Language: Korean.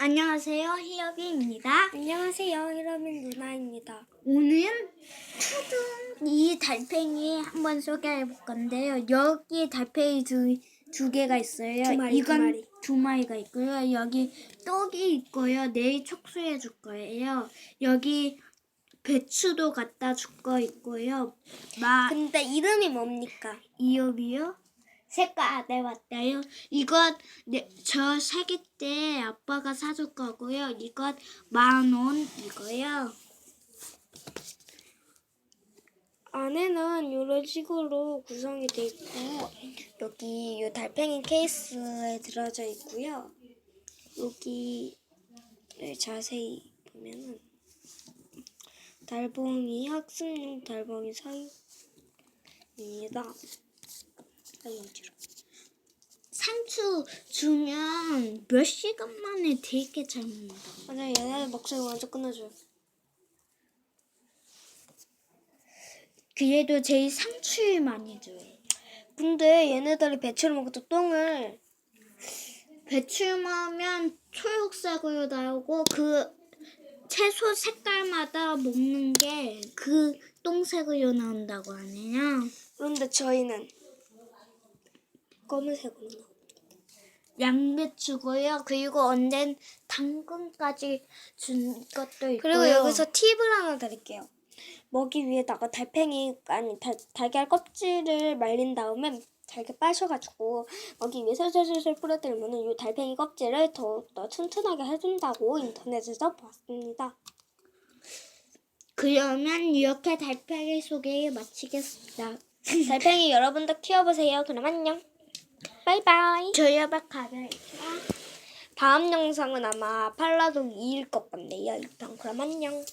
안녕하세요, 희혁이입니다. 안녕하세요, 히라민 누나입니다. 오늘 초등 이 달팽이 한번 소개해 볼 건데요. 여기 달팽이 두, 두 개가 있어요. 두 마리, 두 이건 마리. 두 마리가 있고요. 여기 떡이 있고요. 내일 촉수해 줄 거예요. 여기 배추도 갖다 줄 거 있고요. 마 근데 이름이 뭡니까? 이업이요? 색깔 네 맞다요. 이것 네, 저 사기 때 아빠가 사줄 거고요. 이것 만 원이고요. 안에는 이런 식으로 구성이 돼 있고 여기 이 달팽이 케이스에 들어져 있고요. 여기를 자세히 보면은 달봉이 학습용 달봉이 사입니다. 사용지로. 상추 주면 몇 시간 만에 되게 잘 먹는다. 맞아, 얘네들 목소리 완전 끊어줘요. 그래도 제일 상추를 많이 줘요. 근데 얘네들이 배추를 먹어도 똥을 배추 먹으면 초록색으로 나오고 그 채소 색깔마다 먹는 게 그 똥색으로 나온다고 하네요. 그런데 저희는 검은색으로 나와요. 양배추고요. 그리고 언젠 당근까지 준 것도 있고요. 그리고 여기서 팁을 하나 드릴게요. 먹이 위에다가 달팽이 아니 달, 달걀 껍질을 말린 다음에 잘게 빠셔가지고 먹이 위에 설설설설 뿌려드리면 이 달팽이 껍질을 더, 더 튼튼하게 해준다고 인터넷에서 봤습니다. 그러면 이렇게 달팽이 소개를 마치겠습니다. 달팽이 여러분도 키워보세요. 그럼 안녕. 바이바이. 저녁 가면 다음 영상은 아마 팔라독 2일 것 같네요. 그럼 안녕.